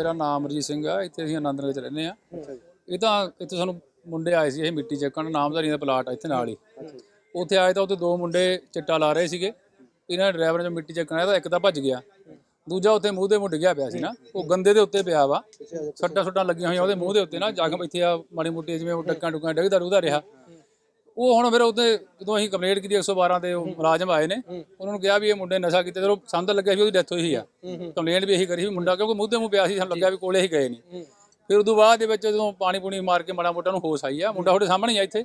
ਮੇਰਾ ਨਾਮ ਅਮਰਜੀਤ ਸਿੰਘ ਆ, ਇੱਥੇ ਅਸੀਂ ਆਨੰਦ ਨਗਰ ਚ ਰਹਿੰਦੇ ਆ ਇਹ ਤਾਂ ਇੱਥੇ ਸਾਨੂੰ ਮੁੰਡੇ ਆਏ ਸੀ ਇਹ ਮਿੱਟੀ ਚੱਕਣ ਨਾਮਧਾਰੀ ਦਾ ਪਲਾਟ ਆ ਇੱਥੇ ਨਾਲ ਹੀ। ਉੱਥੇ ਆਏ ਤਾਂ ਉੱਥੇ ਦੋ ਮੁੰਡੇ ਚਿੱਟਾ ਲਾ ਰਹੇ ਸੀਗੇ, ਇਹਨਾਂ ਡਰਾਈਵਰ ਨੇ ਮਿੱਟੀ ਚੱਕਣ ਆਇਆ ਤਾਂ ਇੱਕ ਤਾਂ ਭੱਜ ਗਿਆ। ਦੂਜਾ ਉੱਥੇ ਮੂੰਹ ਦੇ ਮੁੱਢ ਗਿਆ ਪਿਆ ਸੀ ਨਾ, ਉਹ ਗੰਦੇ ਦੇ ਉੱਤੇ ਪਿਆ ਵਾ। ਸੱਟਾਂ ਸੁੱਟਾਂ ਲੱਗੀਆਂ ਹੋਈਆਂ ਉਹਦੇ ਮੂੰਹ ਦੇ ਉੱਤੇ ਨਾ ਜ਼ਖਮ ਇੱਥੇ ਆ ਮਾੜੀ ਮੋਟੀ ਜਿਵੇਂ ਉਹ ਟੱਕਾਂ ਟੁੱਕਾਂ ਡਿੱਗਦਾ ਡੁੱਗਦਾ ਰਿਹਾ। ਉਹ ਹੁਣ ਫਿਰ ਉਹਦੇ ਜਦੋਂ ਅਸੀਂ ਕੰਪਲੇਂਟ ਕੀਤੀ 112 ਤੇ ਉਹ ਮੁਲਾਜ਼ਮ ਆਏ ਨੇ ਉਹਨਾਂ ਨੂੰ ਕਿਹਾ ਵੀ ਇਹ ਮੁੰਡੇ ਨਸ਼ਾ ਕੀਤੇ ਜਦੋਂ ਸੰਦ ਲੱਗਿਆ ਸੀ ਉਹਦੀ ਡੈਥ ਹੋਈ ਆ। ਕੰਪਲੇਂਟ ਵੀ ਇਹੀ ਕਰੀ ਸੀ ਮੁੰਡਾ ਕਿਉਂਕਿ ਤੇ ਮੂੰਹ ਪਿਆ ਸੀ ਸਾਨੂੰ ਲੱਗਿਆ ਵੀ ਕੋਲੇ ਹੀ ਗਏ ਨਹੀਂ ਫਿਰ ਉਦੋਂ ਬਾਅਦ ਦੇ ਵਿੱਚ ਜਦੋਂ ਪਾਣੀ ਪੂਣੀ ਮਾਰ ਕੇ ਮਾੜਾ ਮੋਟਾ ਨੂੰ ਹੋਸ਼ ਆਈ ਆ ਮੁੰਡਾ ਤੁਹਾਡੇ ਸਾਹਮਣੇ ਆ ਇੱਥੇ।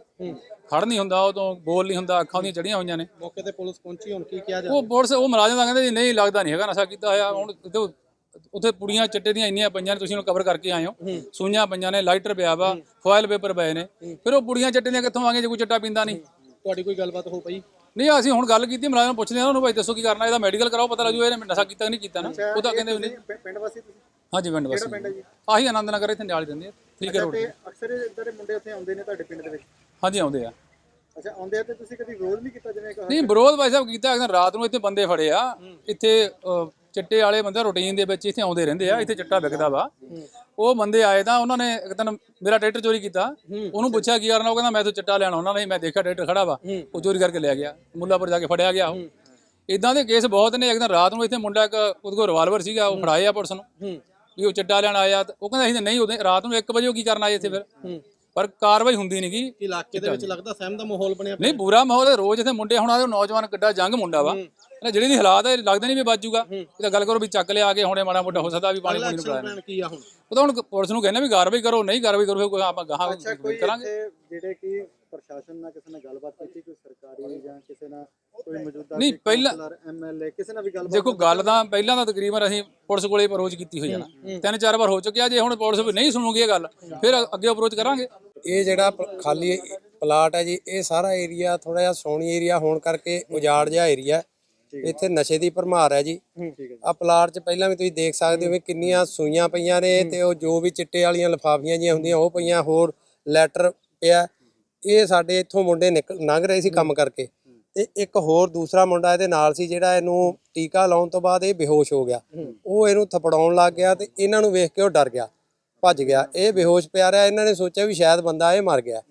ਖੜ ਨਹੀਂ ਹੁੰਦਾ ਉਦੋਂ ਬੋਲ ਨਹੀਂ ਹੁੰਦਾ ਅੱਖਾਂ ਉਹਦੀਆਂ ਚੜੀਆਂ ਹੋਈਆਂ ਨੇ। ਮੌਕੇ ਤੇ ਪੁਲਿਸ ਪਹੁੰਚੀ ਹੁਣ ਕੀ ਕਿਹਾ ਜਾ ਉਹ ਪੁਲਿਸ ਉਹ ਮੁਲਾਜ਼ਮ ਤਾਂ ਕਹਿੰਦੇ ਜੀ ਨਹੀਂ ਲੱਗਦਾ ਨਹੀਂ ਹੈਗਾ ਨਸ਼ਾ ਕੀਤਾ ਹੋਇਆ ਹੁਣ ਤੇ ਉਹ- ਉੱਥੇ ਪੁੜੀਆਂ ਚਿੱਟੇ ਦੀਆਂ ਇੰਨੀਆਂ ਪਈਆਂ ਨੇ ਤੁਸੀਂ ਉਹਨੂੰ ਕਵਰ ਕਰਕੇ ਆਏ ਹੋ। ਸੂਈਆਂ ਪਈਆਂ ਨੇ ਲਾਈਟਰ ਪਿਆ ਵਾ ਫੋਇਲ ਪੇਪਰ ਪਏ ਨੇ। ਫਿਰ ਉਹ ਪੁੜੀਆਂ ਚਿੱਟੇ ਦੀਆਂ ਕਿੱਥੋਂ ਆਗੇ ਜੇ ਕੋਈ ਚਿੱਟਾ ਪੀਂਦਾ ਨਹੀਂ? ਤੁਹਾਡੀ ਕੋਈ ਗੱਲਬਾਤ ਹੋ ਪਈ? ਨਹੀਂ ਅਸੀਂ ਹੁਣ ਗੱਲ ਕੀਤੀ ਮੁਲਾਜ਼ਮ ਨੂੰ ਪੁੱਛਦੇ ਆ ਉਹਨੂੰ ਭਾਈ ਦੱਸੋ ਕੀ ਕਰਨਾ ਇਹਦਾ ਮੈਡੀਕਲ ਕਰਾਓ ਪਤਾ ਲੱਗੂ ਇਹਨੇ ਨਸ਼ਾ ਕੀਤਾ ਕਿ ਨਹੀਂ ਕੀਤਾ ਨਾ। ਉਹ ਤਾਂ ਕਹਿੰਦੇ ਨਹੀਂ ਪਿੰਡ ਵਾਸੀ ਤੁਸੀਂ? ਹਾਂਜੀ ਪਿੰਡ ਵਾਸੀ। ਆਹੀ ਆਨੰਦ ਨਗਰ ਇੱਥੇ ਨਾਲ ਰਹਿੰਦੇ ਆ ਠੀਕ ਹੈ ਰੋਡ ਤੇ। ਅਕਸਰ ਦੇ ਮੁੰਡੇ ਉੱਥੇ ਆਉਂਦੇ ਨੇ ਤੁਹਾਡੇ ਪਿੰਡ ਦੇ ਵਿੱਚ? ਹਾਂਜੀ ਆਉਂਦੇ ਆ। ਅੱਛਾ ਆਉਂਦੇ ਆ ਤੇ ਤੁਸੀਂ ਕਦੀ ਵਿਰੋਧ ਨਹੀਂ ਕੀਤਾ ਜਿਵੇਂ ਨਹੀਂ ਵਿਰੋਧ ਭਾਈ ਸਾਹਿਬ ਕੀਤਾ ਰਾਤ ਨੂੰ ਇੱਥੇ ਬੰਦੇ ਫੜੇ ਆ ਇੱਥੇ ਚਿੱਟੇ ਵਾਲੇ ਬੰਦੇ ਰੂਟੀਨ ਦੇ ਵਿੱਚ ਇੱਥੇ ਆਉਂਦੇ ਰਹਿੰਦੇ ਆ ਇੱਥੇ ਚਿੱਟਾ ਵਿਕਦਾ ਵਾ। ਉਹ ਬੰਦੇ ਆਏ ਤਾਂ ਉਹਨਾਂ ਨੇ ਇੱਕ ਦਿਨ ਮੇਰਾ ਟਰੈਕਟਰ ਚੋਰੀ ਕੀਤਾ। ਉਹਨੂੰ ਪੁੱਛਿਆ ਕੀ ਕਰਨਾ ਉਹ ਕਹਿੰਦਾ ਮੈਂ ਤਾਂ ਚਿੱਟਾ ਲੈਣਾ ਉਹਨਾਂ ਨੇ ਮੈਂ ਦੇਖਿਆ ਟਰੈਕਟਰ ਖੜਾ ਵਾ ਉਹ ਚੋਰੀ ਕਰਕੇ ਲੈ ਗਿਆ ਮੁੱਲਾਪੁਰ ਜਾ ਕੇ ਫੜਿਆ ਗਿਆ ਉਹ। ਇਦਾਂ ਦੇ ਕੇਸ ਬਹੁਤ ਨੇ ਇੱਕ ਦਿਨ ਰਾਤ ਨੂੰ ਇੱਥੇ ਮੁੰਡਾ ਇੱਕ ਉਹਦੇ ਕੋਲ ਰਿਵਾਲਵਰ ਸੀਗਾ ਉਹ ਫੜਾਏ ਆ ਪੁਲਿਸ ਨੂੰ ਵੀ ਉਹ ਚਿੱਟਾ ਲੈਣ ਆਇਆ ਉਹ ਕਹਿੰਦਾ ਅਸੀਂ ਨਹੀਂ ਉਹਦੇ ਰਾਤ ਨੂੰ 1 ਵਜੇ ਉਹ ਕੀ ਕਰਨ ਆਏ ਇੱਥੇ ਫਿਰ? ਪਰ ਕਾਰਵਾਈ ਹੁੰਦੀ ਨਹੀਂਗੀ ਇਲਾਕੇ ਦੇ ਵਿੱਚ ਲੱਗਦਾ ਸਹਿਮ ਦਾ ਮਾਹੌਲ ਬਣਿਆ ਨਹੀਂ ਬੁਰਾ ਮਾਹੌਲ ਹੈ ਰੋਜ਼ ਇੱਥੇ ਮੁੰਡੇ ਹੁਣ ਆਦੇ ਨੌਜਵਾਨ ਕਿੱਡਾ ਜੰਗ ਮੁੰਡਾ ਵਾ। ਨਾ ਜਿਹੜੀ ਦੀ ਹਾਲਾਤ ਹੈ ਲੱਗਦਾ ਨਹੀਂ ਵੀ ਬਾਜੂਗਾ ਇਹ ਤਾਂ ਗੱਲ ਕਰੋ ਵੀ ਚੱਕ ਲਿਆ ਕੇ ਹੁਣੇ ਮਾੜਾ ਮੋਟਾ ਹੋ ਸਕਦਾ ਵੀ ਪਾਣੀ ਪੂਣੀ ਨੂੰ ਕੀ ਆ ਹੁਣ? ਉਹ ਤਾਂ ਹੁਣ ਪੁਲਿਸ ਨੂੰ ਕਹਿੰਦੇ ਵੀ ਕਾਰਵਾਈ ਕਰੋ ਨਹੀਂ ਕਾਰਵਾਈ ਕਰੋ ਫਿਰ ਕੋਈ ਆਪਾਂ ਗਾਹਾਂ ਕਰਾਂਗੇ। ਜਿਹੜੇ ਕਿ ਪ੍ਰਸ਼ਾਸਨ ਨਾਲ ਕਿਸੇ ਨਾਲ ਗੱਲਬਾਤ ਕੀਤੀ ਕੋਈ ਸਰਕਾਰੀ ਜਾਂ ਕਿਸੇ ਨਾਲ ਕੋਈ ਮੌਜੂਦਾ ਨਹੀਂ, ਪਹਿਲਾਂ- ਐਮਐਲਏ ਕਿਸੇ ਨਾਲ ਵੀ ਗੱਲਬਾਤ ਦੇਖੋ ਗੱਲ ਤਾਂ ਪਹਿਲਾਂ ਤਾਂ ਤਕਰੀਬਨ ਅਸੀਂ ਪੁਲਿਸ ਕੋਲੇ ਅਪਰੋਚ ਕੀਤੀ ਹੋਈ ਹੈ ਨਾ ਤਿੰਨ ਚਾਰ ਵਾਰ ਹੋ ਚੁੱਕਿਆ ਜੇ ਹੁਣ ਪੁਲਿਸ ਵੀ ਨਹੀਂ ਸੁਣੂਗੀ ਇਹ ਗੱਲ ਫਿਰ ਅੱਗੇ ਅਪਰੋਚ ਕਰਾਂਗੇ। ਇਹ ਜਿਹੜਾ ਖਾਲੀ ਪਲਾਟ ਹੈ ਜੀ ਇਹ ਸਾਰਾ ਏਰੀਆ ਥੋੜਾ ਜਿਹਾ ਸੋਹਣੀ ਏਰੀਆ ਹੋਣ ਕਰਕੇ ਉਜਾੜ ਜਿਹਾ ਏਰੀਆ ਇੱਥੇ ਨਸ਼ੇ ਦੀ ਭਰਮਾਰ ਹੈ ਜੀ। ਆ ਪਲਾਟ 'ਚ ਪਹਿਲਾਂ ਵੀ ਤੁਸੀਂ ਦੇਖ ਸਕਦੇ ਹੋ ਵੀ ਕਿੰਨੀਆਂ ਸੂਈਆਂ ਪਈਆਂ ਨੇ ਤੇ ਉਹ ਜੋ ਵੀ ਚਿੱਟੇ ਵਾਲੀਆਂ ਲਿਫਾਫੀਆਂ ਜੀਆਂ ਹੁੰਦੀਆਂ ਉਹ ਪਈਆਂ ਹੋਰ ਲੈਟਰ ਪਿਆ। ਇਹ ਸਾਡੇ ਇੱਥੋਂ ਮੁੰਡੇ ਨਿਕਲ ਲੰਘ ਰਹੇ ਸੀ ਕੰਮ ਕਰਕੇ। ਤੇ ਇੱਕ ਹੋਰ ਦੂਸਰਾ ਮੁੰਡਾ ਇਹਦੇ ਨਾਲ ਸੀ ਜਿਹੜਾ ਇਹਨੂੰ ਟੀਕਾ ਲਾਉਣ ਤੋਂ ਬਾਅਦ ਇਹ ਬੇਹੋਸ਼ ਹੋ ਗਿਆ। ਉਹ ਇਹਨੂੰ ਥਪੜਾਉਣ ਲੱਗ ਗਿਆ ਤੇ ਇਹਨਾਂ ਨੂੰ ਵੇਖ ਕੇ ਉਹ ਡਰ ਗਿਆ ਭੱਜ ਗਿਆ। ਇਹ ਬੇਹੋਸ਼ ਪਿਆ ਰਿਹਾ ਇਹਨਾਂ ਨੇ ਸੋਚਿਆ ਵੀ ਸ਼ਾਇਦ ਬੰਦਾ ਇਹ ਮਰ ਗਿਆ।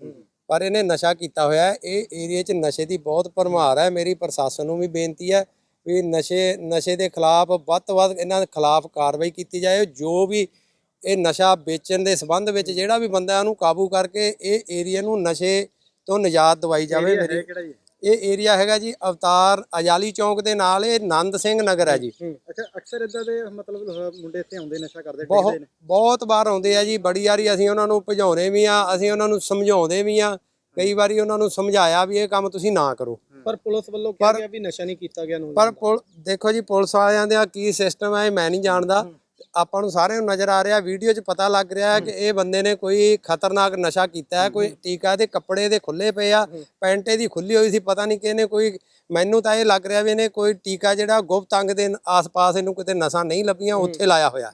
ਪਰ ਇਹਨੇ ਨਸ਼ਾ ਕੀਤਾ ਹੋਇਆ ਹੈ। ਇਹ ਏਰੀਆ 'ਚ ਨਸ਼ੇ ਦੀ ਬਹੁਤ ਭਰਮਾਰ ਹੈ। ਮੇਰੀ ਪ੍ਰਸ਼ਾਸਨ ਨੂੰ ਵੀ ਬੇਨਤੀ ਹੈ ਵੀ ਨਸ਼ੇ ਨਸ਼ੇ ਦੇ ਖਿਲਾਫ ਵੱਧ ਤੋਂ ਵੱਧ ਇਹਨਾਂ ਦੇ ਖਿਲਾਫ ਕਾਰਵਾਈ ਕੀਤੀ ਜਾਏ। ਜੋ ਵੀ ਇਹ ਨਸ਼ਾ ਵੇਚਣ ਦੇ ਸੰਬੰਧ ਵਿੱਚ ਜਿਹੜਾ ਵੀ ਬੰਦਾ ਉਹਨੂੰ ਕਾਬੂ ਕਰਕੇ ਇਹ ਏਰੀਆ ਨੂੰ ਨਸ਼ੇ ਤੋਂ ਨਿਜਾਤ ਦਵਾਈ ਜਾਵੇ ਮੇਰੀ ਇਹ ਏਰੀਆ ਹੈਗਾ ਜੀ ਅਵਤਾਰ ਅਜਾਲੀ ਚੌਂਕ ਦੇ ਨਾਲ ਇਹ ਨੰਦ ਸਿੰਘ ਨਗਰ ਹੈ ਜੀ। ਅੱਛਾ ਅਕਸਰ ਇਦਾਂ ਦੇ ਮਤਲਬ ਮੁੰਡੇ ਇੱਥੇ ਆਉਂਦੇ ਨਸ਼ਾ ਕਰਦੇ ਬਹੁਤ ਬਹੁਤ ਵਾਰ ਆਉਂਦੇ ਆ ਜੀ ਬੜੀ ਵਾਰੀ ਅਸੀਂ ਉਹਨਾਂ ਨੂੰ ਭਜਾਉਂਦੇ ਵੀ ਆ ਅਸੀਂ ਉਹਨਾਂ ਨੂੰ ਸਮਝਾਉਂਦੇ ਵੀ ਆ ਕਈ ਵਾਰੀ ਉਹਨਾਂ ਨੂੰ ਸਮਝਾਇਆ ਵੀ ਇਹ ਕੰਮ ਤੁਸੀਂ ਨਾ ਕਰੋ। ਪਰ ਪੁਲਿਸ ਵੱਲੋਂ ਕਿਹਾ ਗਿਆ ਵੀ ਨਸ਼ਾ ਨਹੀਂ ਕੀਤਾ ਗਿਆ ਨੂੰ। ਪਰ ਦੇਖੋ ਜੀ ਪੁਲਿਸ ਵਾਲਿਆਂ ਦਾ ਕੀ ਸਿਸਟਮ ਹੈ ਇਹ ਮੈਂ ਨਹੀਂ ਜਾਣਦਾ। ਆਪਾਂ ਨੂੰ ਸਾਰਿਆਂ ਨੂੰ ਨਜ਼ਰ ਆ ਰਿਹਾ ਵੀਡੀਓ 'ਚ ਪਤਾ ਲੱਗ ਰਿਹਾ ਹੈ ਕਿ ਇਹ ਬੰਦੇ ਨੇ ਕੋਈ ਖਤਰਨਾਕ ਨਸ਼ਾ ਕੀਤਾ ਹੈ ਕੋਈ ਟੀਕਾ ਦੇ ਕੱਪੜੇ ਦੇ ਖੁੱਲੇ ਪਏ ਆ ਪੈਂਟ ਇਹਦੀ ਖੁੱਲੀ ਹੋਈ ਸੀ ਪਤਾ ਨਹੀਂ ਕਿਹਨੇ ਕੋਈ ਮੈਨੂੰ ਤਾਂ ਇਹ ਲੱਗ ਰਿਹਾ ਵੀ ਇਹਨੇ ਕੋਈ ਟੀਕਾ ਜਿਹੜਾ ਗੁਪਤ ਅੰਗ ਦੇ ਆਸ-ਪਾਸ ਇਹਨੂੰ ਕਿਤੇ ਨਸ਼ਾ ਨਹੀਂ ਲੱਭੀਆਂ ਉੱਥੇ ਲਾਇਆ ਹੋਇਆ।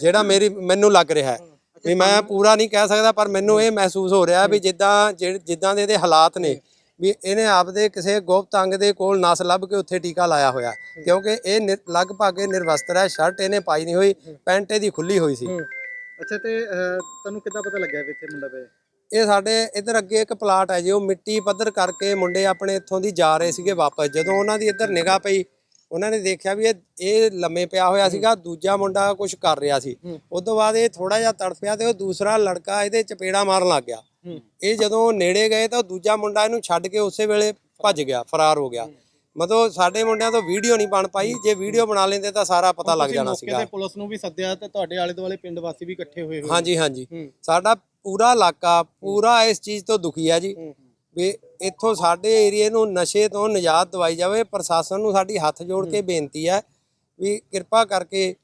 ਜਿਹੜਾ ਮੇਰੀ ਮੈਨੂੰ ਲੱਗ ਰਿਹਾ ਹੈ ਵੀ ਮੈਂ ਪੂਰਾ ਨਹੀਂ ਕਹਿ ਸਕਦਾ ਪਰ ਮੈਨੂੰ ਇਹ ਮਹਿਸੂਸ ਹੋ ਰਿਹਾ ਵੀ ਜਿੱਦਾਂ ਜਿੱਦਾਂ ਦੇ ਇਹਦੇ ਹਾਲਾਤ ਨੇ ਵੀ ਇਹਨੇ ਆਪਦੇ ਕਿਸੇ ਗੁਪਤ ਅੰਗ ਦੇ ਕੋਲ ਨਸ ਲੱਭ ਕੇ ਉੱਥੇ ਟੀਕਾ ਲਾਇਆ ਹੋਇਆ। ਕਿਉਂਕਿ ਇਹ ਲਗਭਗ ਇਹ ਨਿਰਵਸਤਰ ਹੈ ਸ਼ਰਟ ਇਹਨੇ ਪਾਈ ਨਹੀਂ ਹੋਈ ਪੈਂਟ ਇਹਦੀ ਖੁੱਲੀ ਹੋਈ ਸੀ। ਅੱਛਾ ਤੇ ਤੁਹਾਨੂੰ ਕਿੱਦਾਂ ਪਤਾ ਲੱਗਿਆ ਵੀ ਇੱਥੇ ਮੁੰਡਾ ਪਿਆ? ਇਹ ਸਾਡੇ ਇੱਧਰ ਅੱਗੇ ਇੱਕ ਪਲਾਟ ਹੈ ਜੀ ਉਹ ਮਿੱਟੀ ਪੱਧਰ ਕਰਕੇ ਮੁੰਡੇ ਆਪਣੇ ਇੱਥੋਂ ਦੀ ਜਾ ਰਹੇ ਸੀਗੇ ਵਾਪਸ। ਜਦੋਂ ਉਹਨਾਂ ਦੀ ਇੱਧਰ ਨਿਗਾਹ ਪਈ ਉਹਨਾਂ ਨੇ ਦੇਖਿਆ ਵੀ ਇਹ ਇਹ ਲੰਮੇ ਪਿਆ ਹੋਇਆ ਸੀਗਾ ਦੂਜਾ ਮੁੰਡਾ ਕੁਝ ਕਰ ਰਿਹਾ ਸੀ। ਉਸ ਤੋਂ ਬਾਅਦ ਇਹ ਥੋੜਾ ਜਿਹਾ ਤੜਫਿਆ ਤੇ ਉਹ ਦੂਸਰਾ ਲੜਕਾ ਇਹਦੇ ਚਪੇੜਾ ਮਾਰਨ ਲੱਗ ਗਿਆ। ਇਹ ਜਦੋਂ ਨੇੜੇ ਗਏ ਤਾਂ ਦੂਜਾ ਮੁੰਡਾ ਇਹਨੂੰ ਛੱਡ ਕੇ ਉਸੇ ਵੇਲੇ ਭੱਜ ਗਿਆ ਫਰਾਰ ਹੋ ਗਿਆ। ਮਤਲਬ ਸਾਡੇ ਮੁੰਡਿਆਂ ਤੋਂ ਵੀਡੀਓ ਨਹੀਂ ਬਣ ਪਾਈ ਜੇ ਵੀਡੀਓ ਬਣਾ ਲੈਂਦੇ ਤਾਂ ਸਾਰਾ ਪਤਾ ਲੱਗ ਜਾਣਾ ਸੀਗਾ। ਤੇ ਪੁਲਿਸ ਨੂੰ ਵੀ ਸੱਦਿਆ ਤੇ ਤੁਹਾਡੇ ਆਲੇ ਦੁਆਲੇ ਪਿੰਡ ਵਾਸੀ ਵੀ ਇਕੱਠੇ ਹੋਏ ਹੋਏ। ਹਾਂਜੀ ਹਾਂਜੀ। ਸਾਡਾ ਪੂਰਾ ਇਲਾਕਾ ਪੂਰਾ ਇਸ ਚੀਜ਼ ਤੋਂ ਦੁਖੀ ਹੈ ਜੀ। ਵੀ ਇੱਥੋਂ ਸਾਡੇ ਏਰੀਏ ਨੂੰ ਨਸ਼ੇ ਤੋਂ ਨਿਜਾਤ ਦਵਾਈ ਜਾਵੇ ਪ੍ਰਸ਼ਾਸਨ ਨੂੰ ਸਾਡੀ ਹੱਥ ਜੋੜ ਕੇ ਬੇਨਤੀ ਹੈ ਵੀ ਕਿਰਪਾ ਕਰਕੇ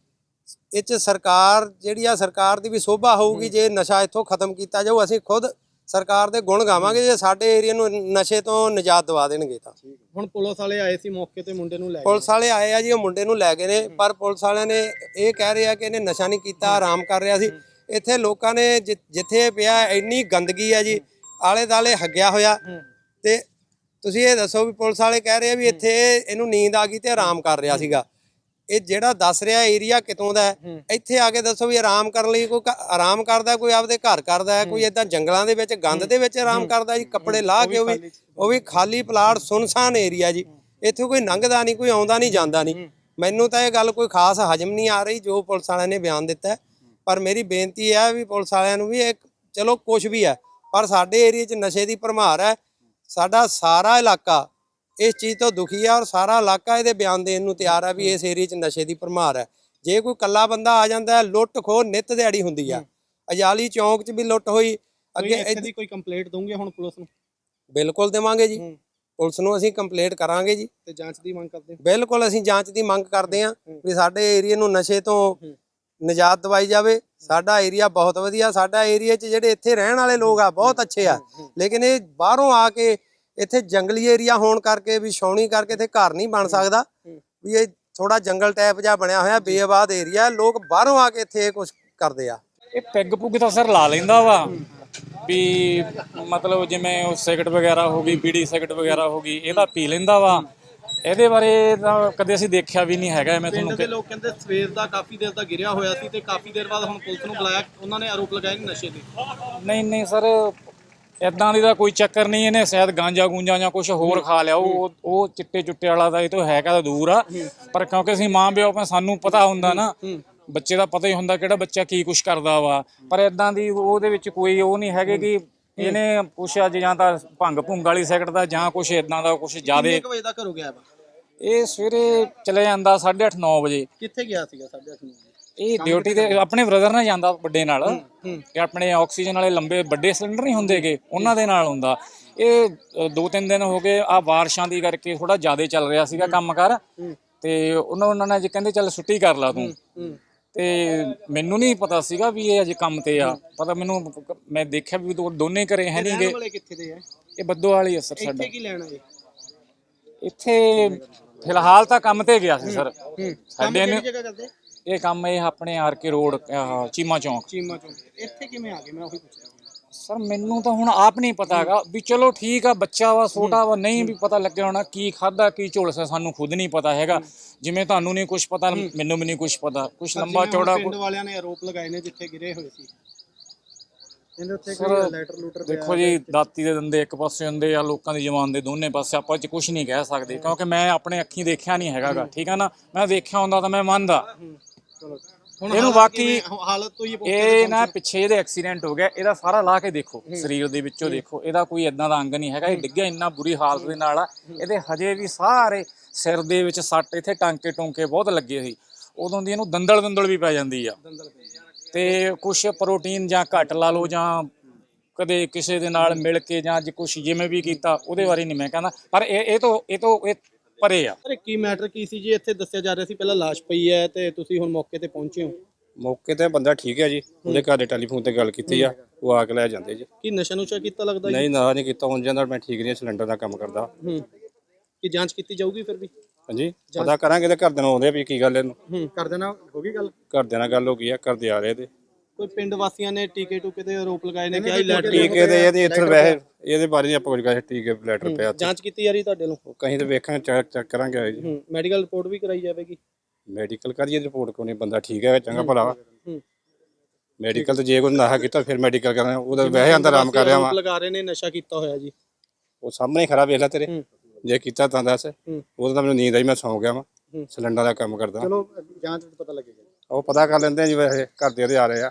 ਇਹ ਚ ਸਰਕਾਰ ਜਿਹੜੀ ਆ ਸਰਕਾਰ ਦੀ ਵੀ ਸੋਭਾ ਹੋਊਗੀ ਜੇ ਨਸ਼ਾ ਇੱਥੋਂ ਖਤਮ ਕੀਤਾ ਜਾਊ ਅਸੀਂ ਖੁਦ ਸਰਕਾਰ ਦੇ ਗੁਣ ਗਾਵਾਂਗੇ ਜੇ ਸਾਡੇ ਏਰੀਏ ਨੂੰ ਨਸ਼ੇ ਤੋਂ ਨਿਜਾਤ ਦਵਾ ਦੇਣਗੇ ਤਾਂ। ਹੁਣ ਪੁਲਿਸ ਵਾਲੇ ਆਏ ਸੀ ਮੌਕੇ ਤੇ ਮੁੰਡੇ ਨੂੰ ਲੈ ਗਏ। ਪੁਲਿਸ ਵਾਲੇ ਆਏ ਆ ਜੀ ਉਹ ਮੁੰਡੇ ਨੂੰ ਲੈ ਗਏ ਨੇ ਪਰ ਪੁਲਿਸ ਵਾਲਿਆਂ ਨੇ ਇਹ ਕਹਿ ਰਹੇ ਕਿ ਇਹਨੇ ਨਸ਼ਾ ਨਹੀਂ ਕੀਤਾ ਆਰਾਮ ਕਰ ਰਿਹਾ ਸੀ। ਇੱਥੇ ਲੋਕਾਂ ਨੇ ਜਿੱਥੇ ਪਿਆ ਇੰਨੀ ਗੰਦਗੀ ਆ ਜੀ ਆਲੇ ਦਾਲੇ ਹੱਗਿਆ ਹੋਇਆ। ਤੇ ਤੁਸੀਂ ਇਹ ਦੱਸੋ ਵੀ ਪੁਲਿਸ ਵਾਲੇ ਕਹਿ ਰਹੇ ਆ ਵੀ ਇੱਥੇ ਇਹਨੂੰ ਨੀਂਦ ਆ ਗਈ ਤੇ ਆਰਾਮ ਕਰ ਰਿਹਾ ਸੀਗਾ। ਇਹ ਜਿਹੜਾ ਦੱਸ ਰਿਹਾ ਏਰੀਆ ਕਿਤੋਂ ਦਾ ਹੈ ਇੱਥੇ ਆ ਕੇ ਦੱਸੋ ਵੀ ਆਰਾਮ ਕਰਨ ਲਈ ਕੋਈ ਆਰਾਮ ਕਰਦਾ ਕੋਈ ਆਪਦੇ ਘਰ ਕਰਦਾ ਕੋਈ ਇਦਾਂ ਜੰਗਲਾਂ ਦੇ ਵਿੱਚ ਗੰਦ ਦੇ ਵਿੱਚ ਆਰਾਮ ਕਰਦਾ ਜੀ ਕੱਪੜੇ ਲਾਹ ਕੇ ਉਹ ਵੀ ਉਹ ਵੀ ਖਾਲੀ ਪਲਾਟ ਸੁਨਸਾਨ ਏਰੀਆ ਜੀ। ਇੱਥੇ ਕੋਈ ਲੰਘਦਾ ਨਹੀਂ ਕੋਈ ਆਉਂਦਾ ਨਹੀਂ ਜਾਂਦਾ ਨਹੀਂ। ਮੈਨੂੰ ਤਾਂ ਇਹ ਗੱਲ ਕੋਈ ਖਾਸ ਹਜਮ ਨਹੀਂ ਆ ਰਹੀ ਜੋ ਪੁਲਿਸ ਵਾਲਿਆਂ ਨੇ ਬਿਆਨ ਦਿੱਤਾ। ਪਰ ਮੇਰੀ ਬੇਨਤੀ ਹੈ ਵੀ ਪੁਲਿਸ ਵਾਲਿਆਂ ਨੂੰ ਵੀ ਇਹ ਚਲੋ ਕੁਝ ਵੀ ਹੈ ਪਰ ਸਾਡੇ ਏਰੀਆ 'ਚ ਨਸ਼ੇ ਦੀ ਭਰਮਾਰ ਹੈ। ਸਾਡਾ ਸਾਰਾ ਇਲਾਕਾ ਇਸ ਚੀਜ਼ ਤੋਂ ਦੁਖੀ ਆ ਔਰ ਸਾਰਾ ਇਲਾਕਾ ਇਹਦੇ ਬਿਆਨ ਦੇਣ ਨੂੰ ਤਿਆਰ ਆ ਵੀ ਇਸ ਏਰੀਆ 'ਚ ਨਸ਼ੇ ਦੀ ਭਰਮਾਰ ਹੈ। ਜੇ ਕੋਈ ਕੱਲਾ ਬੰਦਾ ਆ ਜਾਂਦਾ ਲੁੱਟ ਖੋਹ ਨਿਤ ਦਿਹਾੜੀ ਹੁੰਦੀ ਆ। ਅਜਾਲੀ ਚੌਂਕ 'ਚ ਵੀ ਲੁੱਟ ਹੋਈ ਅੱਗੇ ਅੱਗੇ ਇੱਥੇ ਦੀ ਕੋਈ ਕੰਪਲੇਂਟ ਦੋਗੇ ਹੁਣ ਪੁਲਿਸ ਨੂੰ? ਬਿਲਕੁਲ ਦੇਵਾਂਗੇ ਜੀ। ਪੁਲਿਸ ਨੂੰ ਅਸੀਂ ਕੰਪਲੇਂਟ ਕਰਾਂਗੇ ਜੀ। ਤੇ ਜਾਂਚ ਦੀ ਮੰਗ ਕਰਦੇ ਬਿਲਕੁਲ ਅਸੀਂ ਜਾਂਚ ਦੀ ਮੰਗ ਕਰਦੇ ਹਾਂ ਵੀ ਸਾਡੇ ਏਰੀਆ ਨੂੰ ਨਸ਼ੇ ਤੋਂ ਨਿਜਾਤ ਦਿਵਾਈ ਜਾਵੇ। ਸਾਡਾ ਏਰੀਆ ਬਹੁਤ ਵਧੀਆ। ਸਾਡਾ ਏਰੀਆ 'ਚ ਜਿਹੜੇ ਇੱਥੇ ਰਹਿਣ ਵਾਲੇ ਲੋਕ ਆ ਬਹੁਤ ਅੱਛੇ ਆ। ਲੇਕਿਨ ਇਹ ਬਾਹਰੋਂ ਆ ਕੇ ਇੱਥੇ ਜੰਗਲੀ ਏਰੀਆ ਹੋਣ ਕਰਕੇ ਵੀ ਛਾਉਣੀ ਕਰਕੇ ਇੱਥੇ ਘਰ ਨਹੀਂ ਬਣ ਸਕਦਾ। ਵੀ ਇਹ ਥੋੜਾ ਜੰਗਲ ਟਾਈਪ ਜਿਹਾ ਬਣਿਆ ਹੋਇਆ ਬੇਆਬਾਦ ਏਰੀਆ ਲੋਕ ਬਾਹਰੋਂ ਆ ਕੇ ਇੱਥੇ ਇਹ ਕੁਝ ਕਰਦੇ ਆ। ਇਹ ਪੈਗ ਪੁੱਗ ਤਾਂ ਸਰ ਲਾ ਲੈਂਦਾ ਵਾ। ਵੀ ਮਤਲਬ ਜਿਵੇਂ ਉਹ ਸਿਗਰਟ ਵਗੈਰਾ ਹੋ ਗਈ ਬੀੜੀ ਸਿਗਰਟ ਵਗੈਰਾ ਹੋ ਗਈ ਇਹਦਾ ਪੀ ਲੈਂਦਾ ਵਾ। ਇਹਦੇ ਬਾਰੇ ਤਾਂ ਕਦੇ ਅਸੀਂ ਦੇਖਿਆ ਵੀ ਨਹੀਂ ਹੈਗਾ ਮੈਂ ਪਿੰਡ ਤੁਹਾਨੂੰ ਦੇ ਲੋਕ ਕਹਿੰਦੇ ਸਵੇਰ ਦਾ ਕਾਫੀ ਦੇਰ ਦਾ ਗਿਰਿਆ ਹੋਇਆ ਸੀ ਤੇ ਕਾਫੀ ਦੇਰ ਬਾਅਦ ਹੁਣ ਪੁਲਿਸ ਨੂੰ ਬੁਲਾਇਆ ਉਹਨਾਂ ਨੇ ਆਰੋਪ ਲਗਾਏ ਨੇ ਨਸ਼ੇ ਦੇ। ਨਹੀਂ ਨਹੀਂ ਸਰ ਇਦਾਂ ਦੀ ਦਾ ਕੋਈ ਚੱਕਰ ਨਹੀਂ ਇਹਨੇ ਸ਼ਾਇਦ ਗਾਂਜਾ ਗੂੰਜਾ ਜਾਂ ਕੁਝ ਹੋਰ ਖਾ ਲਿਆ ਉਹ ਉਹ ਚਿੱਟੇ ਚੁੱਟੇ ਵਾਲਾ ਤਾਂ ਇਹ ਤੋਂ ਹੈਗਾ ਤਾਂ ਦੂਰ ਆ ਪਰ ਕਿਉਂਕਿ ਅਸੀਂ ਮਾਂ ਪਿਓ ਆਪਾਂ ਸਾਨੂੰ ਪਤਾ ਹੁੰਦਾ ਨਾ ਬੱਚੇ ਦਾ ਪਤਾ ਹੀ ਹੁੰਦਾ ਕਿਹੜਾ ਬੱਚਾ ਕੀ ਕੁਝ ਕਰਦਾ ਵਾ ਪਰ ਇਦਾਂ ਦੀ ਉਹਦੇ ਵਿੱਚ ਕੋਈ ਉਹ ਨਹੀਂ ਹੈਗੇ ਕਿ ਇਹਨੇ ਕੁਛ ਅੱਜ ਜਾਂ ਤਾਂ ਭੰਗ ਭੁੰਗ ਵਾਲੀ ਸਿਗਰਟ ਦਾ ਜਾਂ ਕੁਛ ਇਦਾਂ ਦਾ ਕੁਛ ਜ਼ਿਆਦੇ ਵਜੇ ਦਾ ਘਰੋਂ ਗਿਆ ਵਾ? ਇਹ ਸਵੇਰੇ ਚਲੇ ਜਾਂਦਾ 8:30 9 ਵਜੇ। ਕਿੱਥੇ ਗਿਆ ਸੀਗਾ 8:30 ਵਜੇ? ਇਹ ਡਿਊਟੀ ਤੇ ਆਪਣੇ ਬ੍ਰਦਰ ਨਾਲ ਜਾਂਦਾ ਵੱਡੇ ਨਾਲ। ਕਿ ਆਪਣੇ ਆਕਸੀਜਨ ਵਾਲੇ ਲੰਬੇ ਵੱਡੇ ਸਿਲੰਡਰ ਨਹੀਂ ਹੁੰਦੇਗੇ ਉਹਨਾਂ ਦੇ ਨਾਲ ਹੁੰਦਾ। ਇਹ ਦੋ ਤਿੰਨ ਦਿਨ ਹੋ ਗਏ ਆ ਬਾਰਿਸ਼ਾਂ ਦੀ ਕਰਕੇ ਥੋੜਾ ਜ਼ਿਆਦਾ ਚੱਲ ਰਿਹਾ ਸੀਗਾ ਕੰਮ ਕਰ। ਤੇ ਉਹਨਾਂ ਉਹਨਾਂ ਨੇ ਅੱਜ ਕਹਿੰਦੇ ਚੱਲ ਛੁੱਟੀ ਕਰ ਲਾ ਤੂੰ। ਤੇ ਮੈਨੂੰ ਨਹੀਂ ਪਤਾ ਸੀਗਾ ਵੀ ਇਹ ਅਜੇ ਕੰਮ ਤੇ ਆ। ਪਤਾ ਮੈਨੂੰ ਮੈਂ ਦੇਖਿਆ ਵੀ ਦੋ- ਦੋਨੇ ਘਰੇ ਹੈ ਨਹੀਂਗੇ ਰਹਿਣ ਵਾਲੇ ਕਿੱਥੇ ਦੇ ਆ? ਇਹ ਬੱਦੋ ਵਾਲੀ ਆ ਸਰ ਸਾਡਾ। ਇੱਥੇ ਕੀ ਲੈਣਾ ਜੀ ਇੱਥੇ ਫਿਲਹਾਲ ਤਾਂ ਕੰਮ ਤੇ ਗਿਆ ਸੀ ਸਰ। ਸਾਡੇ ਕਿਹੜੀ ਨੇ ਜਗ੍ਹਾ ਕਰਦੇ? ਇਹ ਕੰਮ ਇਹ ਆਪਣੇ ਆਰ ਕੇ ਰੋਡ ਚੀਮਾ ਚੌਂਕ। ਚੀਮਾ ਚੋਂ ਇੱਥੇ ਕਿਵੇਂ ਆ ਗਏ? ਮੈਂ ਉਹੀ ਪੁੱਛਿਆ ਸਰ ਮੈਨੂੰ ਤਾਂ ਹੁਣ ਆਪ ਨਹੀਂ ਪਤਾ ਹੈਗਾ ਵੀ ਚਲੋ ਠੀਕ ਆ ਬੱਚਾ ਵਾ ਛੋਟਾ ਵਾ ਨਹੀਂ ਵੀ ਪਤਾ ਲੱਗਿਆ ਹੋਣਾ ਕੀ ਖਾਦਾ ਕੀ ਝੋਲਸਾ ਸਾਨੂੰ ਖੁਦ ਨਹੀਂ ਪਤਾ ਹੈਗਾ। ਜਿਵੇਂ ਤੁਹਾਨੂੰ ਨਹੀਂ ਕੁਝ ਪਤਾ ਮੈਨੂੰ ਵੀ ਨਹੀਂ ਕੁਝ ਪਤਾ। ਕੁਝ ਲੰਬਾ ਚੌੜਾ ਪਿੰਡ ਵਾਲਿਆਂ ਨੇ ਆਰੋਪ ਲਗਾਏ ਨੇ ਜਿੱਥੇ ਗਿਰੇ ਹੋਏ ਸੀ। ਇਹਦੇ ਉੱਤੇ ਸਰ ਕੋਈ ਲੈਟਰ ਲੂਟਰ ਦੇਖੋ ਜੀ ਦਾਤੀ ਦੇ ਦੰਦੇ ਇੱਕ ਪਾਸੇ ਹੁੰਦੇ ਆ ਲੋਕਾਂ ਦੀ ਜ਼ਬਾਨ ਦੇ ਦੋਨੇ ਪਾਸੇ ਆਪਾਂ ਚ ਕੁਝ ਨਹੀਂ ਕਹਿ ਸਕਦੇ ਕਿਉਂਕਿ ਮੈਂ ਆਪਣੇ ਅੱਖੀਂ ਦੇਖਿਆ ਨਹੀਂ ਹੈਗਾਗਾ ਠੀਕ ਆ ਨਾ? ਮੈਂ ਦੇਖਿਆ ਹੁੰਦਾ ਤਾਂ ਮੈਂ ਮੰਨਦਾ। ਇਹਨੂੰ ਬਾਕੀ- ਹਾਲਤ ਤੋਂ ਹੀ ਇਹ ਨਾ ਪਿੱਛੇ ਇਹਦੇ ਐਕਸੀਡੈਂਟ ਹੋ ਗਿਆ। ਇਹਦਾ ਸਾਰਾ ਲਾ ਕੇ ਦੇਖੋ ਸਰੀਰ ਦੇ ਵਿੱਚੋਂ ਦੇਖੋ। ਇਹਦਾ ਕੋਈ ਇਦਾਂ ਦਾ ਅੰਗ ਨਹੀਂ ਹੈਗਾ। ਇਹ ਡਿੱਗਿਆ ਇੰਨਾ ਬੁਰੀ ਹਾਲਤ ਦੇ ਨਾਲ ਆ। ਇਹਦੇ ਹਜੇ ਵੀ ਸਾਰੇ ਸਿਰ ਦੇ ਵਿੱਚ ਸੱਟ ਇੱਥੇ ਟਾਂਕੇ ਟੋਂਕੇ ਬਹੁਤ ਲੱਗੇ ਸੀ ਉਦੋਂ ਦੀ ਇਹਨੂੰ ਦੰਦਲ ਦੰਦਲ ਵੀ ਪੈ ਜਾਂਦੀ ਆ। ਤੇ ਕੁਝ ਪ੍ਰੋਟੀਨ ਜਾਂ ਘੱਟ ਲਾ ਲਓ ਜਾਂ ਕਦੇ ਕਿਸੇ ਦੇ ਨਾਲ ਮਿਲ ਕੇ ਜਾਂ ਅੱਜ ਕੁਝ ਜਿਵੇਂ ਵੀ ਕੀਤਾ ਉਹਦੇ ਬਾਰੇ ਨਹੀਂ ਮੈਂ ਕਹਿੰਦਾ। ਪਰ ਇਹ ਇਹ ਤੋਂ ਇਹ ਤੋਂ ਇਹ ਪਰੇ ਆ। ਅਰੇ ਕੀ ਮੈਟਰ ਕੀ ਸੀ ਜੀ? ਇੱਥੇ ਦੱਸਿਆ ਜਾ ਰਿਹਾ ਸੀ ਪਹਿਲਾਂ ਲਾਸ਼ ਪਈ ਹੈ ਤੇ ਤੁਸੀਂ ਹੁਣ ਮੌਕੇ ਤੇ ਪਹੁੰਚੇ ਹੋ। ਮੌਕੇ ਤੇ ਬੰਦਾ ਠੀਕ ਹੈ ਜੀ। ਉਹਦੇ ਘਰ ਦੇ ਟੈਲੀਫੋਨ ਤੇ ਗੱਲ ਕੀਤੀ ਆ ਉਹ ਆ ਕੇ ਲੈ ਜਾਂਦੇ ਜੀ। ਕੀ ਨਸ਼ਾ ਨੁਸ਼ਾ ਕੀਤਾ ਲੱਗਦਾ ਜੀ? ਨਹੀਂ ਨਾ ਨਹੀਂ ਕੀਤਾ। ਹੁਣ ਜਾਂਦਾ ਮੈਂ ਠੀਕ ਨਹੀਂ ਸਿਲੰਡਰ ਦਾ ਕੰਮ ਕਰਦਾ। ਹੂੰ। ਕੀ ਜਾਂਚ ਕੀਤੀ ਜਾਊਗੀ ਫਿਰ ਵੀ? ਹਾਂਜੀ ਪਤਾ ਕਰਾਂਗੇ ਤੇ ਘਰਦਿਆਂ ਨੂੰ ਆਉਂਦੇ ਆ ਵੀ ਕੀ ਗੱਲ ਇਹਨੂੰ। ਹੂੰ ਕਰ ਦੇਣਾ ਹੋ ਗਈ ਗੱਲ? ਘਰਦਿਆਂ ਨਾਲ ਗੱਲ ਹੋ ਗਈ ਆ ਕਰਦੇ ਆ ਰਹੇ ਤੇ। ਕੋਈ ਪਿੰਡ ਵਾਸੀਆਂ ਨੇ ਟੀਕੇ ਟੂਕੇ ਤੇ ਆਰੋਪ ਲਗਾਏ ਨੇ ਕਿ ਲੈਟਰ ਟੀਕੇ ਦੇ ਇਹਦੇ ਇੱਥੇ ਵੈਸੇ ਇਹਦੇ ਬਾਰੇ ਨਹੀਂ ਆਪਾਂ ਕੁਝ ਕਹੇ ਟੀਕੇ ਲੈਟਰ ਪਿਆ ਤੇ ਜਾਂਚ ਕੀਤੀ ਜਾ ਰਹੀ ਤੁਹਾਡੇ ਵੱਲੋਂ? ਕਹੀਂ ਤੇ ਵੇਖਾਂਗੇ ਚੈੱਕ ਚੈੱਕ ਕਰਾਂਗੇ। ਜੀ ਹੂੰ ਮੈਡੀਕਲ ਰਿਪੋਰਟ ਵੀ ਕਰਾਈ ਜਾਵੇਗੀ? ਮੈਡੀਕਲ ਕਰੀਏ ਰਿਪੋਰਟ ਕੋਈ ਨਹੀਂ ਬੰਦਾ ਠੀਕ ਹੈ ਚੰਗਾ ਭਲਾ ਵਾ। ਹੂੰ। ਮੈਡੀਕਲ ਤੇ ਜੇ ਕੋਈ ਨਸ਼ਾ ਕੀਤਾ ਫਿਰ ਮੈਡੀਕਲ ਕਰਨਾ ਉਹਦਾ ਵੈਸੇ ਅੰਦਰ ਆਰਾਮ ਕਰ ਰਿਹਾ ਆਰੋਪ ਵਾ। ਲਗਾ ਰਹੇ ਨੇ ਨਸ਼ਾ ਕੀਤਾ ਹੋਇਆ ਜੀ। ਉਹ ਸਾਹਮਣੇ ਖੜਾ ਵੇਖ ਲੈ ਤੇਰੇ। ਹੂੰ। ਜੇ ਕੀਤਾ ਤਾਂ ਦੱਸ। ਹੂੰ। ਉਦੋਂ ਤਾਂ ਮੈਨੂੰ ਨੀਂਦ ਆਈ ਮੈਂ ਸੌਂ ਗਿਆ ਵਾਂ। ਹੂੰ। ਸਿਲੰਡਰ ਦਾ ਕੰਮ ਕਰਦਾ। ਚਲੋ ਜਾਂਚ ਵਿੱਚ ਪਤਾ ਲੱਗੇਗਾ। ਉਹ ਪਤਾ ਕਰ ਲੈਂਦੇ ਆ ਜੀ ਵੈਸੇ ਘਰ ਦੇ ਉਹਦੇ ਆ ਰਹੇ ਆ।